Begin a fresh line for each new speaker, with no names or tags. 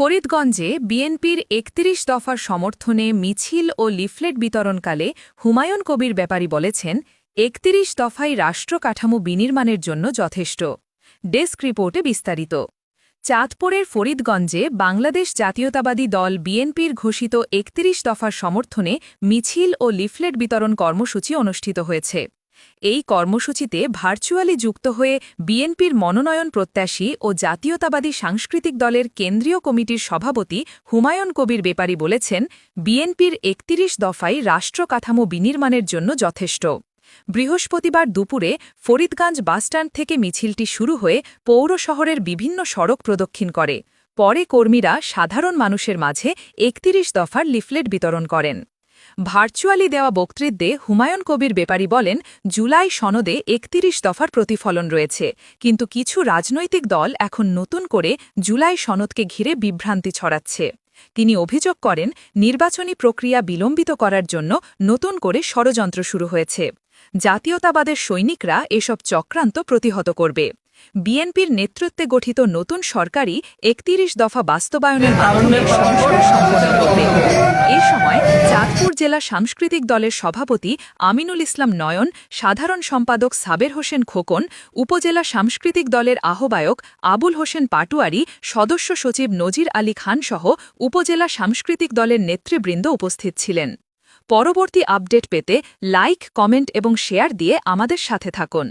ফরিদগঞ্জে বিএনপির একত্রিশ দফার সমর্থনে মিছিল ও লিফলেট বিতরণকালে হুমায়ুন কবির ব্যাপারী বলেছেন, একত্রিশ দফাই রাষ্ট্র কাঠামো বিনির্মাণের জন্য যথেষ্ট। ডেস্ক রিপোর্টে বিস্তারিত। চাঁদপুরের ফরিদগঞ্জে বাংলাদেশ জাতীয়তাবাদী দল বিএনপির ঘোষিত একত্রিশ দফার সমর্থনে মিছিল ও লিফলেট বিতরণ কর্মসূচি অনুষ্ঠিত হয়েছে। এই কর্মসূচিতে ভার্চুয়ালি যুক্ত হয়ে বিএনপির মনোনয়ন প্রত্যাশী ও জাতীয়তাবাদী সাংস্কৃতিক দলের কেন্দ্রীয় কমিটির সভাপতি হুমায়ুন কবির বেপারি বলেছেন, বিএনপির একত্রিশ দফাই রাষ্ট্র কাঠামো বিনির্মাণের জন্য যথেষ্ট। বৃহস্পতিবার দুপুরে ফরিদগঞ্জ বাসস্ট্যান্ড থেকে মিছিলটি শুরু হয়ে পৌর শহরের বিভিন্ন সড়ক প্রদক্ষিণ করে। পরে কর্মীরা সাধারণ মানুষের মাঝে একত্রিশ দফার লিফলেট বিতরণ করেন। ভার্চুয়ালি দেওয়া বক্তৃত্বে হুমায়ুন কবির বেপারি বলেন, জুলাই সনদে একত্রিশ দফার প্রতিফলন রয়েছে, কিন্তু কিছু রাজনৈতিক দল এখন নতুন করে জুলাই সনদকে ঘিরে বিভ্রান্তি ছড়াচ্ছে। তিনি অভিযোগ করেন, নির্বাচনী প্রক্রিয়া বিলম্বিত করার জন্য নতুন করে ষড়যন্ত্র শুরু হয়েছে। জাতীয়তাবাদের সৈনিকরা এসব চক্রান্ত প্রতিহত করবে। বিএনপির নেতৃত্বে গঠিত নতুন সরকারই একত্রিশ দফা বাস্তবায়নের মাধ্যমে সংস্কার সম্পন্ন করবে। এ সময় চাঁদপুর জেলা সাংস্কৃতিক দলের সভাপতি আমিনুল ইসলাম নয়ন, সাধারণ সম্পাদক সাবের হোসেন খোকন, উপজেলা সাংস্কৃতিক দলের আহ্বায়ক আবুল হোসেন পাটুয়ারি, সদস্য সচিব নজির আলী খান সহ উপজেলা সাংস্কৃতিক দলের নেতৃবৃন্দ উপস্থিত ছিলেন। পরবর্তী আপডেট পেতে লাইক, কমেন্ট এবং শেয়ার দিয়ে আমাদের সাথে থাকুন।